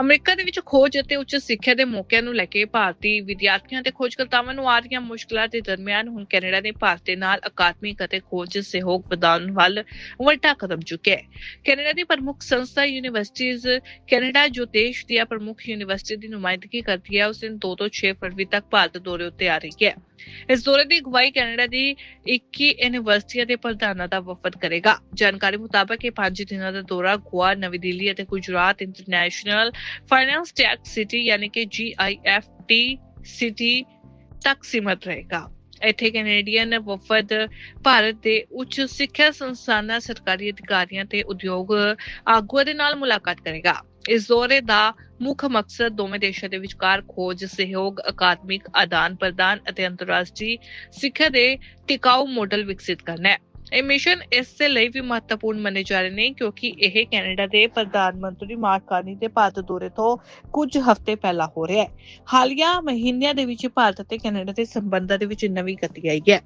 America ਦੇ ਵਿੱਚ ਖੋਜ ਅਤੇ ਉੱਚ ਸਿੱਖਿਆ ਦੇ ਮੌਕਿਆਂ ਨੂੰ ਲੈ ਕੇ ਭਾਰਤੀ ਵਿਦਿਆਰਥੀਆਂ ਤੇ ਖੋਜਕਰਤਾਵਾਂ ਨੂੰ ਆ ਰਹੀਆਂ ਮੁਸ਼ਕਲਾਂ ਦੇ ਦਰਮਿਆਨ ਹੁਣ ਕੈਨੇਡਾ ਨੇ ਭਾਰਤ ਦੇ ਨਾਲ ਅਕਾਦਮਿਕ ਅਤੇ ਖੋਜ ਸਹਿਯੋਗ ਵਧਾਉਣ ਵੱਲ ਉਲਟਾ ਕਦਮ ਚੁੱਕਿਆ ਹੈ। ਕੈਨੇਡਾ ਦੀ ਪ੍ਰਮੁੱਖ ਸੰਸਥਾ ਯੂਨੀਵਰਸਿਟੀਜ਼ ਕੈਨੇਡਾ, ਜੋ ਦੇਸ਼ ਦੀਆਂ ਪ੍ਰਮੁੱਖ ਯੂਨੀਵਰਸਿਟੀ ਦੀ ਨੁਮਾਇੰਦਗੀ ਕਰਦੀ ਹੈ, ਉਸ ਦਿਨ 2 ਤੋਂ 6 ਫਰਵਰੀ ਤੱਕ ਭਾਰਤ ਦੌਰੇ ਉੱਤੇ ਆ ਰਹੀ ਹੈ। ਇਸ ਦੌਰੇ ਦੀ ਅਗਵਾਈ ਕੈਨੇਡਾ ਦੀ 21 ਯੂਨੀਵਰਸਿਟੀਆਂ ਦੇ ਪ੍ਰਧਾਨਾਂ ਦਾ ਵਫਦ ਕਰੇਗਾ। ਜਾਣਕਾਰੀ ਮੁਤਾਬਕ ਇਹ 5 ਦਿਨਾਂ ਦਾ ਦੌਰਾ ਗੋਆ, ਨਵੀਂ ਦਿੱਲੀ ਅਤੇ Gujarat international finance tech city ਯਾਨੀ ਕਿ GIFT ਸਿਟੀ ਤੱਕ ਸੀਮਤ ਰਹੇਗਾ। ਇੱਥੇ ਕੈਨੇਡੀਅਨ ਵਫਦ ਭਾਰਤ ਦੇ ਉੱਚ ਸਿੱਖਿਆ ਸੰਸਥਾਨਾਂ, ਸਰਕਾਰੀ ਅਧਿਕਾਰੀਆਂ ਤੇ ਉਦਯੋਗ ਆਗੂਆਂ ਦੇ ਨਾਲ ਮੁਲਾਕਾਤ ਕਰੇਗਾ। ਇਸ ਦੌਰੇ ਦਾ ਮੁੱਖ ਮਕਸਦ ਦੋਵੇਂ ਦੇਸ਼ਾਂ ਦੇ ਵਿਚਕਾਰ ਖੋਜ, ਸਹਿਯੋਗ, ਅਕਾਦਮਿਕ ਆਦਾਨ ਪ੍ਰਦਾਨ ਅਤੇ ਅੰਤਰਰਾਸ਼ਟਰੀ ਸਿੱਖਿਆ ਦੇ ਟਿਕਾਊ ਮਾਡਲ ਵਿਕਸਿਤ ਕਰਨਾ ਹੈ। ਇਹ ਮਿਸ਼ਨ ਇਸ ਦੇ ਲਈ ਵੀ ਮਹੱਤਵਪੂਰਨ ਮੰਨੇ ਜਾ ਰਹੇ ਨੇ ਕਿਉਂਕਿ ਇਹ ਕੈਨੇਡਾ ਦੇ ਪ੍ਰਧਾਨ ਮੰਤਰੀ ਮਾਰਕ ਕਾਰਨੀ ਦੇ ਭਾਰਤ ਦੌਰੇ ਤੋਂ ਕੁਝ ਹਫ਼ਤੇ ਪਹਿਲਾਂ ਹੋ ਰਿਹਾ ਹੈ। ਹਾਲੀਆ ਮਹੀਨਿਆਂ ਦੇ ਵਿੱਚ ਭਾਰਤ ਅਤੇ ਕੈਨੇਡਾ ਦੇ ਸੰਬੰਧਾਂ ਦੇ ਵਿੱਚ ਨਵੀਂ ਗਤੀ ਆਈ ਹੈ।